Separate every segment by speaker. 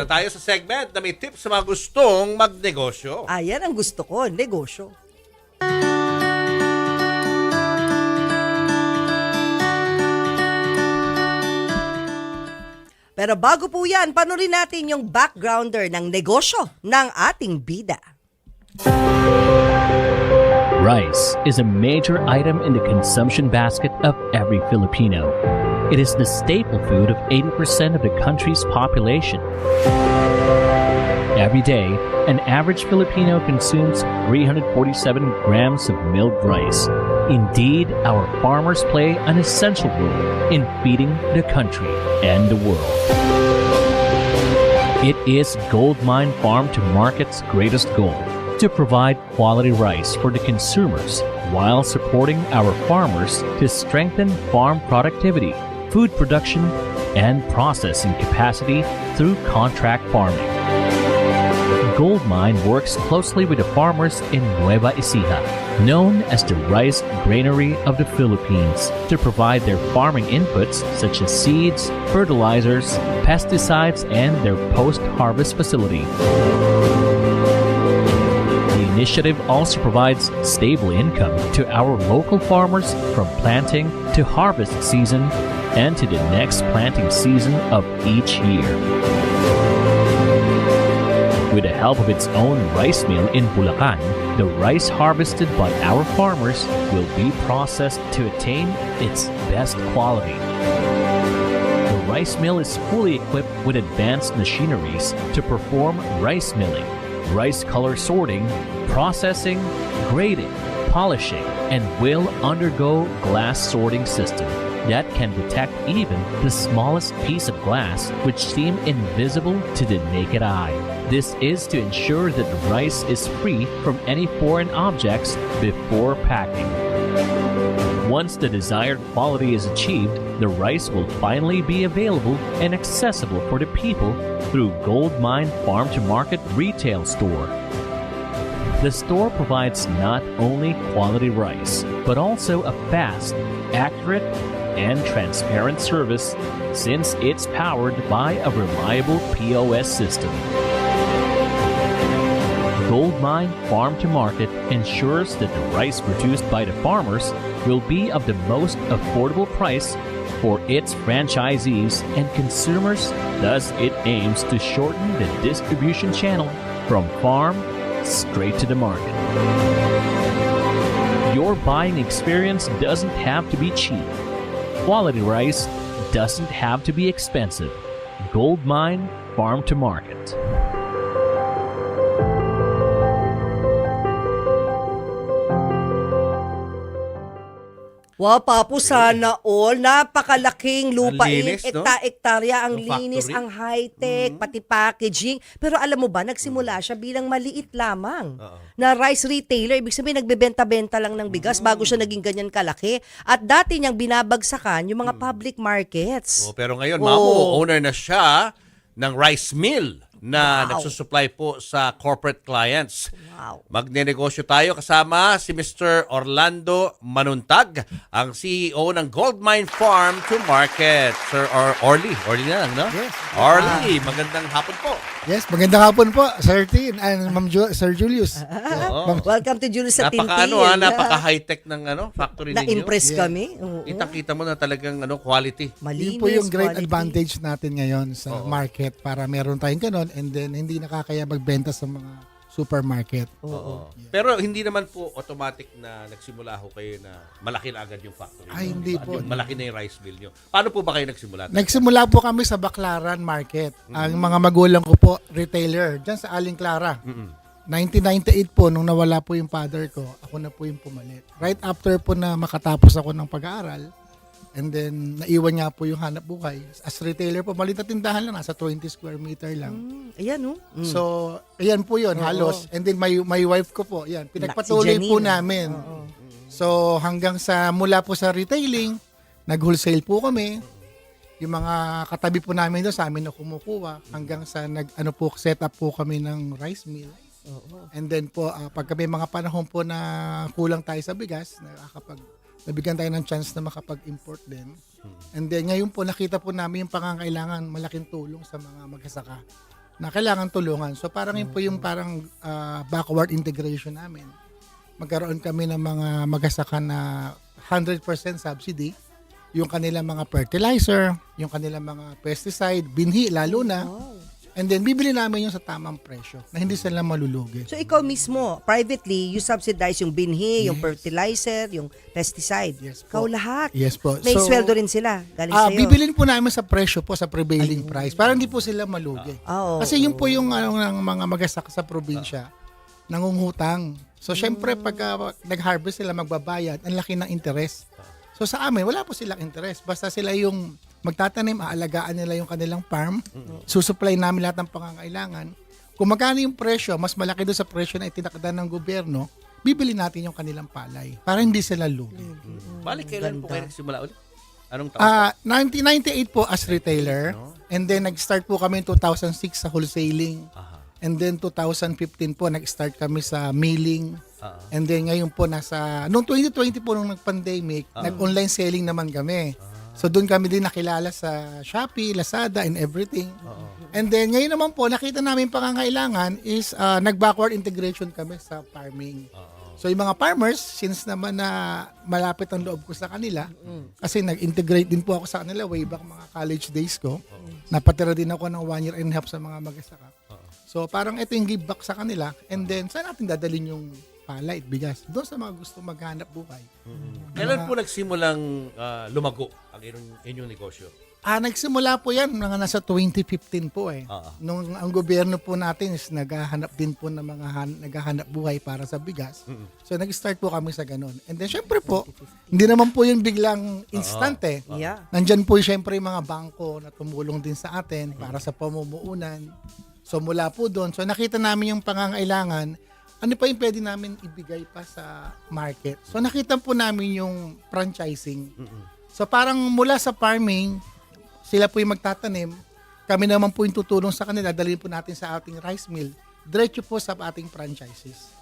Speaker 1: Na tayo sa segment na may tips sa mga gustong magnegosyo.
Speaker 2: Ayan ang gusto ko, negosyo. Pero bago po yan, panurin natin yung backgrounder ng negosyo ng ating bida.
Speaker 3: Rice is a major item in the consumption basket of every Filipino. It is the staple food of 80% of the country's population. Every day, an average Filipino consumes 347 grams of milled rice. Indeed, our farmers play an essential role in feeding the country and the world. It is Goldmine Farm to Market's greatest goal to provide quality rice for the consumers while supporting our farmers to strengthen farm productivity, food production, and processing capacity through contract farming. Goldmine works closely with the farmers in Nueva Ecija, known as the rice granary of the Philippines, to provide their farming inputs such as seeds, fertilizers, pesticides, and their post-harvest facility. The initiative also provides stable income to our local farmers from planting to harvest season and to the next planting season of each year. With the help of its own rice mill in Bulacan, the rice harvested by our farmers will be processed to attain its best quality. The rice mill is fully equipped with advanced machineries to perform rice milling, rice color sorting, processing, grading, polishing, and will undergo glass sorting system that can detect even the smallest piece of glass which seem invisible to the naked eye. This is to ensure that the rice is free from any foreign objects before packing. Once the desired quality is achieved, the rice will finally be available and accessible for the people through Goldmine Farm to Market retail store. The store provides not only quality rice, but also a fast, accurate, and transparent service since it's powered by a reliable POS system. Goldmine Farm to Market ensures that the rice produced by the farmers will be of the most affordable price for its franchisees and consumers, thus, it aims to shorten the distribution channel from farm straight to the market. Your buying experience doesn't have to be cheap. Quality rice doesn't have to be expensive. Goldmine Farm to Market.
Speaker 2: Wow, Papu, sana all. Napakalaking lupain,
Speaker 1: linis, no?
Speaker 2: ekta-ektarya, ang
Speaker 1: Ng
Speaker 2: linis,
Speaker 1: factory.
Speaker 2: ang high-tech, pati packaging. Pero alam mo ba, nagsimula siya bilang maliit lamang
Speaker 1: Oo.
Speaker 2: na rice retailer. Ibig sabihin, nagbebenta-benta lang ng bigas bago siya naging ganyan kalaki. At dati niyang binabagsakan yung mga public markets.
Speaker 1: Oh, pero ngayon,
Speaker 2: Oo.
Speaker 1: Mamo, owner na siya ng rice mill na
Speaker 2: Wow.
Speaker 1: nagsusupply po sa corporate clients.
Speaker 2: Wow.
Speaker 1: Magnenegosyo tayo kasama si Mr. Orlando Manuntag, ang CEO ng Goldmine Farm to Market. Sir or Orly, Orly na lang, no?
Speaker 4: Yes.
Speaker 1: Orly, magandang hapon po.
Speaker 4: Yes, magandang hapon po, Sir Tin and Ma'am Ju- Sir Julius.
Speaker 1: Oo.
Speaker 2: Welcome to Julius sa
Speaker 1: Napaka ano, ha, napaka high-tech ng ano, factory ninyo.
Speaker 2: Na-impress
Speaker 4: Yeah.
Speaker 2: kami. Oo.
Speaker 1: Kitang-kita mo na talagang ano, quality.
Speaker 2: Malinis,
Speaker 4: Yun po yung great
Speaker 2: quality.
Speaker 4: advantage natin ngayon sa
Speaker 1: Oo.
Speaker 4: market para meron tayong ganun and then hindi nakakaya magbenta sa mga supermarket.
Speaker 1: Oo. Pero hindi naman po automatic na nagsimula ho kayo na malaki na agad yung factory.
Speaker 4: Ay,
Speaker 1: nyo,
Speaker 4: hindi
Speaker 1: di ba?
Speaker 4: po.
Speaker 1: Yung malaki na yung rice mill nyo. Paano po ba kayo nagsimula?
Speaker 4: Nagsimula po kami sa Baclaran Market. Ang mga magulang ko po, retailer, dyan sa Aling Clara. 1998 po, nung nawala po yung father ko, ako na po yung pumalit. Right after po na makatapos ako ng pag-aaral, and then naiwan nga po yung hanap buhay. As retailer po, maliit na tindahan lang, nasa 20 square meter lang.
Speaker 2: Mm, Ayan, no? Mm.
Speaker 4: So, ayan po yun,
Speaker 2: Oo.
Speaker 4: halos. And then my, my wife ko po, yan, pinagpatuloy
Speaker 2: Si
Speaker 4: po
Speaker 2: Janine.
Speaker 4: namin.
Speaker 2: Oo.
Speaker 4: So, hanggang sa, mula po sa retailing, nag-wholesale po kami. Yung mga katabi po namin doon, sa amin na kumukuha. Hanggang sa, nag, ano po, set up po kami ng rice mill.
Speaker 2: Oo.
Speaker 4: And then po, ah, pagka may mga panahon po na kulang tayo sa bigas, nakakapag, nabigyan tayo ng chance na makapag-import din. And then ngayon po, nakita po namin yung pangangailangan, malaking tulong sa mga magsasaka. na kailangan tulungan. So parang yun po yung parang ah, backward integration namin. Magkaroon kami ng mga magasaka na 100% subsidy. Yung kanilang mga fertilizer, yung kanilang mga pesticide, binhi lalo na. And then bibili namin yung sa tamang presyo na hindi sila malulugi.
Speaker 2: So ikaw mismo, privately, you subsidize yung binhi, yung
Speaker 4: Yes.
Speaker 2: fertilizer, yung pesticide.
Speaker 4: Yes
Speaker 2: Ikaw
Speaker 4: po.
Speaker 2: lahat.
Speaker 4: Yes po.
Speaker 2: May
Speaker 4: So,
Speaker 2: sweldo rin sila. Galing
Speaker 4: Ah,
Speaker 2: sa'yo.
Speaker 4: bibilin po namin sa presyo po sa prevailing price para hindi po sila malugi.
Speaker 2: Ah, oo.
Speaker 4: Kasi yun po yung ano, ng mga magasak sa probinsya, nangungutang. So, syempre,
Speaker 2: Hmm.
Speaker 4: pagka nag-harvest sila, magbabayad, ang laki ng interest. So, sa amin, wala po silang interest. Basta sila yung magtatanim, aalagaan nila yung kanilang farm, susupply namin lahat ng pangangailangan. Kung magkano yung presyo, mas malaki doon sa presyo na itinakda ng gobyerno, bibili natin yung kanilang palay para hindi sila lugi.
Speaker 1: Balik kailan po kayo nagsimula ulit? Anong taon?
Speaker 4: Ah, 1998 po as retailer. And then nag-start po kami in 2006 sa wholesaling.
Speaker 1: Aha.
Speaker 4: And then 2015 po nag-start kami sa milling.
Speaker 1: Ah.
Speaker 4: And then ngayon po nasa noong 2020 po nung nag-pandemic, nag-online selling naman kami. So doon kami din nakilala sa Shopee, Lazada and everything. And then ngayon naman po nakita namin pangangailangan is ah, nag-backward integration kami sa farming. So yung mga farmers, since naman na malapit ang loob ko sa kanila, kasi nag-integrate din po ako sa kanila way back mga college days ko. Napatira din ako ng one year and a half sa mga magasaka. So parang ito yung give back sa kanila and then saan natin dadalhin yung palay at bigas? Doon sa mga gusto maghanap buhay.
Speaker 1: Kailan po nagsimulang ah, lumago ang inyong, inyong negosyo?
Speaker 4: Ah, nagsimula po yan mga nasa 2015 po eh.
Speaker 1: Oo.
Speaker 4: Nung ang gobyerno po natin is naghahanap din po ng mga han- naghahanap buhay para sa bigas. So nag-start po kami sa ganun. And then syempre po, hindi naman po yung biglang instant eh.
Speaker 2: Yeah.
Speaker 4: Nandyan po syempre yung mga bangko na tumulong din sa atin para sa pamumuunan. So mula po doon, so nakita namin yung pangangailangan, ano pa yung pwede namin ibigay pa sa market. So nakita po namin yung franchising. So parang mula sa farming, sila po yung magtatanim, kami naman po yung tutulong sa kanila, dalhin po natin sa ating rice mill, diretso po sa ating franchises.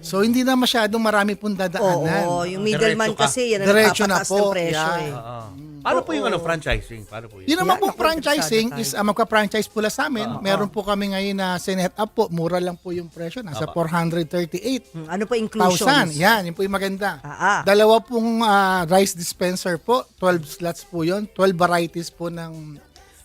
Speaker 4: So hindi na masyadong marami pong dadaanan.
Speaker 2: Oo, yung middleman
Speaker 1: Diretso ka.
Speaker 2: kasi yan ang
Speaker 4: Diretso na
Speaker 2: nagpapataas
Speaker 4: po,
Speaker 2: ng presyo
Speaker 4: yeah.
Speaker 2: eh.
Speaker 1: Oo. Paano po yung ano, franchising? Paano po yun?
Speaker 4: Yun naman po franchising is uh, magka-franchise pula sa amin. Meron po kami ngayon na sinet up po. Mura lang po yung presyo. Nasa 438,000.
Speaker 2: Hmm, Ano pa inclusions?
Speaker 4: Yan, yun po yung maganda.
Speaker 2: Ah, ah.
Speaker 4: Dalawa pong ah, rice dispenser po. 12 slots po yun. 12 varieties po ng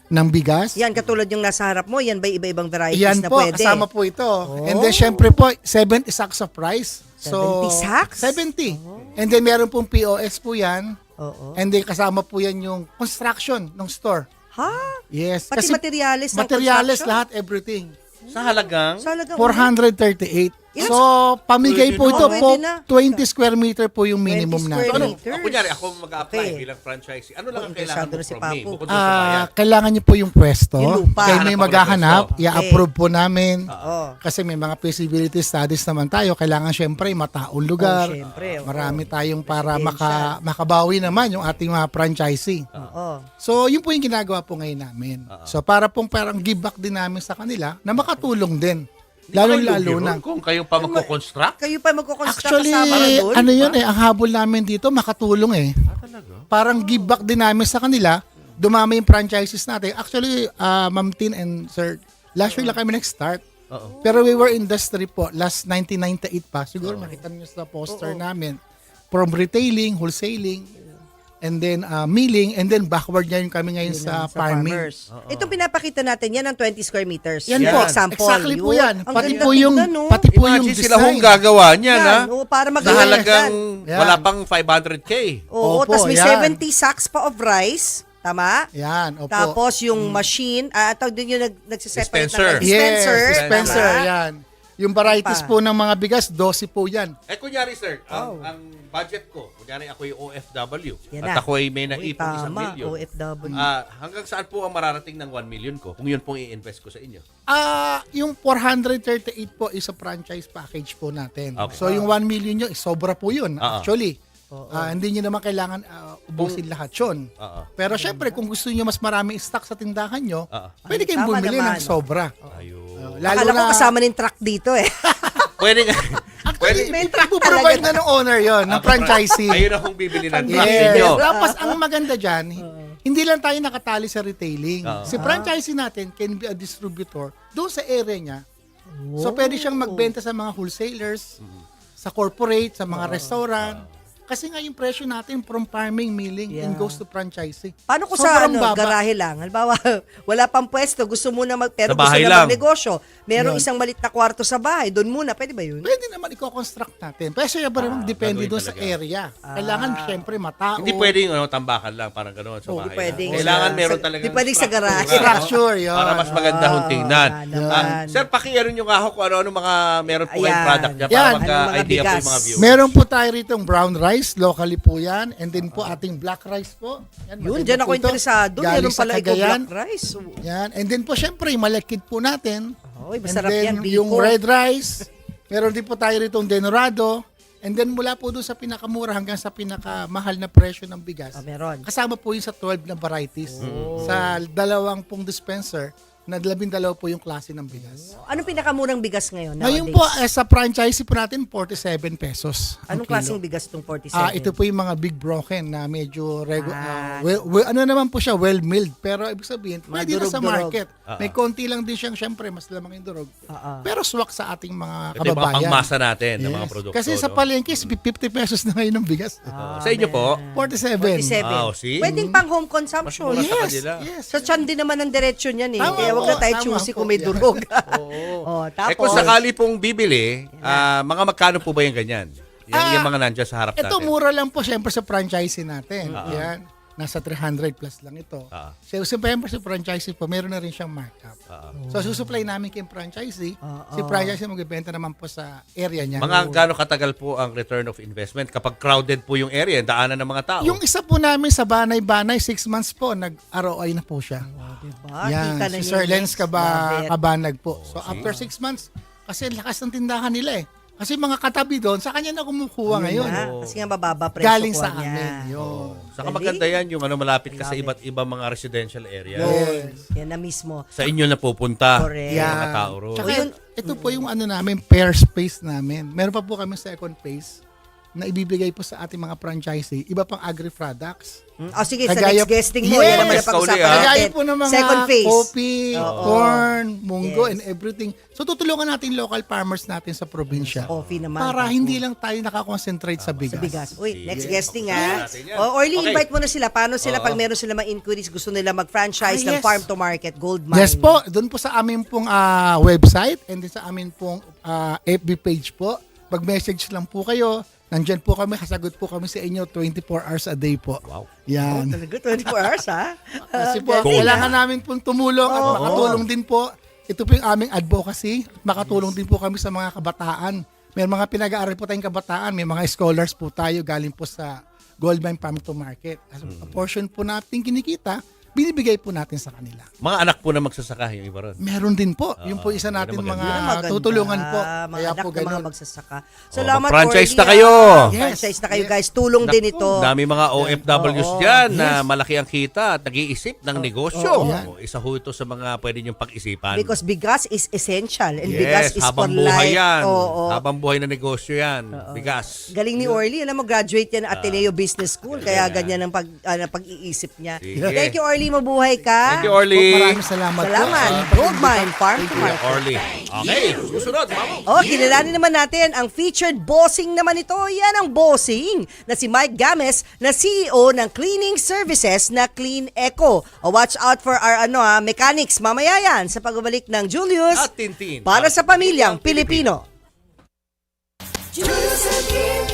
Speaker 4: ng bigas.
Speaker 2: Yan, katulad yung nasa harap mo, yan ba iba-ibang varieties
Speaker 4: Yan
Speaker 2: na
Speaker 4: po,
Speaker 2: pwede?
Speaker 4: kasama po ito. And then syempre po, 70 sacks of rice. So,
Speaker 2: 70 sacks?
Speaker 4: 70. And then meron pong POS po yan.
Speaker 2: Oo.
Speaker 4: And then kasama po yan yung construction ng store.
Speaker 2: Ha?
Speaker 4: Yes.
Speaker 2: Pati materials ng
Speaker 4: materials
Speaker 2: construction?
Speaker 4: lahat, everything.
Speaker 1: Sa halagang?
Speaker 2: Sa halagang
Speaker 4: 438.
Speaker 2: Ilan-
Speaker 4: So, pamigay po ito po,
Speaker 2: Pwede na.
Speaker 4: 20 square meter po yung minimum
Speaker 2: 20
Speaker 4: natin.
Speaker 2: square
Speaker 1: Ano,
Speaker 2: meters.
Speaker 1: ako, kunyari, ako mag-apply
Speaker 2: Okay.
Speaker 1: bilang franchisee. Ano lang ang kailangan
Speaker 2: na si
Speaker 1: from me?
Speaker 2: Papo.
Speaker 1: Bukod sa bayad.
Speaker 4: Ah, kailangan niyo po yung pwesto.
Speaker 2: Yung lupa.
Speaker 4: Kayo may
Speaker 1: Hanap ako ng
Speaker 4: maghahanap,
Speaker 1: pwesto.
Speaker 4: i-approve po namin.
Speaker 2: Oo.
Speaker 4: Kasi may mga feasibility studies naman tayo. Kailangan syempre mataong lugar.
Speaker 2: Oh, syempre, oo.
Speaker 4: Marami tayong para maka, makabawi naman yung ating mga franchisee.
Speaker 2: Oo.
Speaker 4: So, yun po yung ginagawa po ngayon namin. So, para pong parang give back din namin sa kanila na makatulong din. Lalo-lalo na.
Speaker 1: Kung kayo pa magko-construct?
Speaker 2: Kayo pa magkukonstruct
Speaker 4: Actually,
Speaker 2: kasama doon?
Speaker 4: ano yun eh, ang habol namin dito, makatulong eh.
Speaker 1: Ah, talaga?
Speaker 4: Parang give back din namin sa kanila. Dumami yung franchises natin. Actually, uh, Ma'am Tin and Sir, last year lang kami nag-start.
Speaker 1: Oo.
Speaker 4: Pero we were industry po, last 1998 pa. Siguro makita niyo sa poster namin. From retailing, wholesaling, and then uh, milling, and then backward ngayon kami ngayon sa, farming.
Speaker 2: farmers. Itong pinapakita natin, yan ang 20 square meters.
Speaker 4: Yan
Speaker 2: Yung
Speaker 4: po,
Speaker 2: example.
Speaker 4: exactly po
Speaker 2: Yun.
Speaker 4: yan.
Speaker 2: Ang
Speaker 4: Pati
Speaker 2: ganda
Speaker 4: po yung,
Speaker 2: tignan, no?
Speaker 4: pati po yung
Speaker 1: Imagine sila
Speaker 4: design.
Speaker 1: hong gagawa niyan, ha?
Speaker 2: Yan, oo, para
Speaker 1: Sa
Speaker 2: magawa
Speaker 1: halagang
Speaker 4: Yan.
Speaker 1: wala pang 500k.
Speaker 2: Oo,
Speaker 4: Opo,
Speaker 2: tapos may
Speaker 4: yan.
Speaker 2: 70 sacks pa of rice. Tama?
Speaker 4: Yan, opo.
Speaker 2: Tapos yung machine, ah, tawag din yung nag, nagsiseparate
Speaker 1: Dispenser.
Speaker 2: ng dispenser.
Speaker 4: Yes, dispenser,
Speaker 2: tama?
Speaker 4: yan. Yung varieties
Speaker 2: Pa.
Speaker 4: po ng mga bigas, 12 po yan.
Speaker 1: Eh, kunyari, sir, ang,
Speaker 2: Oh.
Speaker 1: ang budget ko, kunyari ako yung OFW,
Speaker 2: Yan
Speaker 1: at
Speaker 2: na.
Speaker 1: ako ay may
Speaker 2: Uy,
Speaker 1: naipong isang
Speaker 2: tama,
Speaker 1: milyon.
Speaker 2: OFW.
Speaker 1: Ah, hanggang saan po ang mararating ng 1 million ko kung yun pong i-invest ko sa inyo?
Speaker 4: Ah, yung 438 po is a franchise package po natin.
Speaker 1: Okay.
Speaker 4: So yung 1 million nyo, is sobra po yun
Speaker 1: Ah, ah.
Speaker 4: actually. Ah, hindi nyo naman kailangan ah, ubusin lahat yun.
Speaker 1: Oo.
Speaker 4: Pero syempre, kung gusto niyo mas marami stock sa tindahan nyo,
Speaker 1: Ah, ah.
Speaker 4: pwede kayong
Speaker 2: Tama
Speaker 4: bumili
Speaker 2: naman.
Speaker 4: ng sobra.
Speaker 1: Ayun.
Speaker 4: Lalo
Speaker 2: Akala ko
Speaker 4: na,
Speaker 2: kasama ng truck dito eh.
Speaker 1: Pwede nga. pwede.
Speaker 4: Actually, ipoprovide na ng owner yon ng franchisee.
Speaker 1: Ayun akong bibili ng truck
Speaker 4: Yes.
Speaker 1: ninyo.
Speaker 4: Tapos ang maganda dyan, hindi lang tayo nakatali sa retailing.
Speaker 1: Oo.
Speaker 4: Si franchisee natin can be a distributor doon sa area niya. So pwede siyang magbenta sa mga wholesalers, sa corporate, sa mga restaurant. Kasi nga yung presyo natin from farming, milling, and
Speaker 2: Yeah.
Speaker 4: goes to franchising.
Speaker 2: Paano kung sa ano,
Speaker 4: baba.
Speaker 2: garahe lang? Halimbawa, wala pang pwesto, gusto mo na mag, pero
Speaker 1: Sa
Speaker 2: gusto
Speaker 1: bahay
Speaker 2: na magnegosyo. Merong
Speaker 4: Yun.
Speaker 2: isang malit na kwarto sa bahay, doon muna, pwede ba yun?
Speaker 4: Pwede naman i-construct natin. Pero siya ba naman depende doon sa area. Kailangan syempre matao.
Speaker 1: Hindi pwedeng ano, tambakan lang, parang gano'n sa
Speaker 2: Oo,
Speaker 1: bahay.
Speaker 2: hindi pwedeng
Speaker 1: Kailangan
Speaker 2: sa-
Speaker 1: meron talaga.
Speaker 2: hindi pwedeng sa garage.
Speaker 4: Structure, yun.
Speaker 1: Para mas maganda hong tingnan.
Speaker 2: Ah.
Speaker 1: Ah, sir, pakiaron nyo nga ako kung ano-ano mga meron po kayong product
Speaker 4: Yan.
Speaker 1: para magka-idea po yung mga viewers.
Speaker 4: Meron po tayo rito brown rice, locally po yan. And then po ating black rice po. Yan,
Speaker 2: Yun, dyan ako interesado. Meron
Speaker 4: sa
Speaker 2: pala ikaw
Speaker 4: Cagayan.
Speaker 2: black rice.
Speaker 4: Yan. And then po syempre, yung malakid po natin.
Speaker 2: Oy,
Speaker 4: And
Speaker 2: masarap
Speaker 4: then
Speaker 2: yan, Biko.
Speaker 4: yung red rice. Meron din po tayo rito yung denorado. And then mula po doon sa pinakamura hanggang sa pinakamahal na presyo ng bigas.
Speaker 2: Oh, meron.
Speaker 4: Kasama po yung sa 12 na varieties.
Speaker 2: Oh.
Speaker 4: Sa dalawang pong dispenser, na labing dalawa po yung klase ng bigas.
Speaker 2: Anong pinakamurang bigas ngayon
Speaker 4: Ngayon
Speaker 2: nowadays?
Speaker 4: po, eh, sa franchise po natin, 47 pesos. ang
Speaker 2: Anong
Speaker 4: kilo.
Speaker 2: klaseng bigas itong 47?
Speaker 4: Ah, ito po yung mga big broken na medyo regu-
Speaker 2: Ah.
Speaker 4: ah, well, well, ano naman po siya, well milled. Pero ibig sabihin,
Speaker 2: Mga
Speaker 4: pwede na sa
Speaker 2: durog-durog.
Speaker 4: market. May konti lang din siyang syempre, mas lamang yung durog.
Speaker 2: Ah, ah.
Speaker 4: Pero swak sa ating mga
Speaker 1: Ito yung mga
Speaker 4: kababayan.
Speaker 1: pangmasa natin ng mga
Speaker 4: Yes.
Speaker 1: produkto.
Speaker 4: Kasi sa
Speaker 1: no?
Speaker 4: palengke, 50 pesos na ngayon ng bigas.
Speaker 1: Oo. sa inyo po,
Speaker 4: 47.
Speaker 2: 47.
Speaker 1: Wow, see?
Speaker 2: Pwedeng pang home
Speaker 1: mas
Speaker 2: consumption.
Speaker 1: mura sa
Speaker 4: Yes,
Speaker 1: kanila.
Speaker 4: yes.
Speaker 2: Sa tiyan din naman ang diretsyo niyan eh.
Speaker 4: Tama
Speaker 2: Kaya wag na tayo
Speaker 4: tama
Speaker 2: choosy
Speaker 4: po.
Speaker 2: kung may durog.
Speaker 1: Oo.
Speaker 2: oh, tapos,
Speaker 1: eh kung sakali pong bibili, ah, mga magkano po ba yung ganyan? Yan
Speaker 4: Ah,
Speaker 1: yung mga nandiyan sa harap
Speaker 4: Ito
Speaker 1: natin.
Speaker 4: mura lang po syempre sa franchisee natin. Yan. Nasa 300 plus lang ito.
Speaker 1: Ah.
Speaker 4: So, siyempre sa franchisee po, meron na rin siyang markup.
Speaker 1: Ah.
Speaker 4: So, susupply namin kay franchisee.
Speaker 2: Ah,
Speaker 4: Si franchisee magbebenta naman po sa area niya.
Speaker 1: Mga gaano katagal po ang return of investment kapag crowded po yung area, daanan ng mga tao?
Speaker 4: Yung isa po namin sa Banay-Banay, six months po, nag-ROI na po siya.
Speaker 2: diba?
Speaker 4: Yan,
Speaker 2: Kita na
Speaker 4: si Sir
Speaker 2: yung
Speaker 4: Lenz Kaba. Kabanag po. So, after six months, kasi lakas ng tindahan nila eh. Kasi mga katabi doon, sa kanya na kumukuha ngayon.
Speaker 2: Na, kasi nga mababa presyo
Speaker 4: Galing sa
Speaker 2: niya.
Speaker 4: amin. Yun.
Speaker 1: Saka
Speaker 2: Galing.
Speaker 1: maganda yan yung ano, malapit ka sa iba't ibang mga residential area.
Speaker 4: Yes.
Speaker 2: Yan na mismo.
Speaker 1: Sa inyo na pupunta
Speaker 2: Correct.
Speaker 1: yung mga
Speaker 4: Yan.
Speaker 1: tao roon.
Speaker 4: Tsaka,
Speaker 2: O, yun-
Speaker 4: ito po yung ano namin, pair space namin. Meron pa po kami second phase na ibibigay po sa ating mga franchisee. Iba pang agri-products.
Speaker 2: Mm, Oh, sige, sa
Speaker 4: Kagaya-
Speaker 2: next guesting mo,
Speaker 4: Yes!
Speaker 2: yan naman ang
Speaker 1: Yes,
Speaker 2: pag-usapan
Speaker 1: Kauli, ah.
Speaker 2: natin.
Speaker 4: Kagaya po ng mga
Speaker 2: Second phase.
Speaker 4: coffee, corn, munggo,
Speaker 2: Yes.
Speaker 4: and everything. So tutulungan natin local farmers natin sa probinsya.
Speaker 2: Coffee naman.
Speaker 4: Para
Speaker 2: Opo.
Speaker 4: hindi lang tayo nakakonsentrate sa bigas.
Speaker 2: Sa bigas. Uy, next guesting
Speaker 1: Pag-usapan
Speaker 2: ha.
Speaker 1: yan.
Speaker 2: O, Orly,
Speaker 1: Okay.
Speaker 2: invite mo na sila. Paano sila
Speaker 1: Oo.
Speaker 2: pag meron sila mga inquiries, gusto nila mag-franchise
Speaker 4: Ah,
Speaker 2: ng
Speaker 4: yes.
Speaker 2: farm to market, gold mine?
Speaker 4: Yes po, doon po sa amin pong ah, website and sa amin pong ah, FB page po. Mag-message lang po kayo. Nandyan po kami, kasagot po kami sa inyo 24 hours a day po.
Speaker 1: Wow.
Speaker 4: Yan.
Speaker 2: Talaga, 24 hours ha?
Speaker 4: Kasi po,
Speaker 2: Galing,
Speaker 4: kailangan namin pong tumulong at
Speaker 2: Oo.
Speaker 4: makatulong din po. Ito po yung aming advocacy. Makatulong din po kami sa mga kabataan. May mga pinag-aaral po tayong kabataan. May mga scholars po tayo galing po sa Goldmine Farm to Market. As a portion po natin kinikita, binibigay po natin sa kanila.
Speaker 1: Mga anak po na magsasaka yung iba ron.
Speaker 4: Meron din po. yung po isa natin mga
Speaker 2: maganda.
Speaker 4: tutulungan po.
Speaker 2: Mga
Speaker 4: Kaya
Speaker 2: anak
Speaker 4: po
Speaker 2: ng mga
Speaker 4: ganun.
Speaker 2: magsasaka.
Speaker 1: Oh,
Speaker 2: Salamat,
Speaker 1: mag-franchise
Speaker 2: Orly,
Speaker 1: na kayo.
Speaker 2: ah.
Speaker 4: Yes.
Speaker 2: Franchise na kayo,
Speaker 4: Yes.
Speaker 2: guys. Tulong din ito.
Speaker 1: Dami mga OFWs
Speaker 2: Oo.
Speaker 1: dyan na
Speaker 4: Yes.
Speaker 1: malaki ang kita at nag-iisip ng negosyo.
Speaker 4: Oo.
Speaker 1: Oh, Isa ho ito sa mga pwede niyong pag-isipan.
Speaker 2: Because bigas is essential and
Speaker 1: yes,
Speaker 2: bigas is for
Speaker 1: habang buhay
Speaker 2: life.
Speaker 1: yan.
Speaker 2: Oo.
Speaker 1: Habang buhay na negosyo yan. Bigas.
Speaker 2: Galing ni Orly, alam mo, graduate yan. Ateneo Business School, kaya ganyan ang pag, ano, pag-iisip niya.
Speaker 1: Sige.
Speaker 2: Thank you, Orly, Orly, mabuhay ka.
Speaker 1: Thank you, Orly.
Speaker 4: Po, maraming salamat,
Speaker 2: salamat.
Speaker 4: po. Salamat. Ah.
Speaker 2: Gold mine, farm to market.
Speaker 1: Orly. Okay, susunod.
Speaker 2: Oh, kilalanin naman natin ang featured bossing naman ito. Yan ang bossing na si Mike Games na CEO ng cleaning services na Clean Eco. O watch out for our ano ha, mechanics mamaya yan sa pagbalik ng Julius
Speaker 1: At Tintin.
Speaker 2: para sa pamilyang Pilipino. Julius and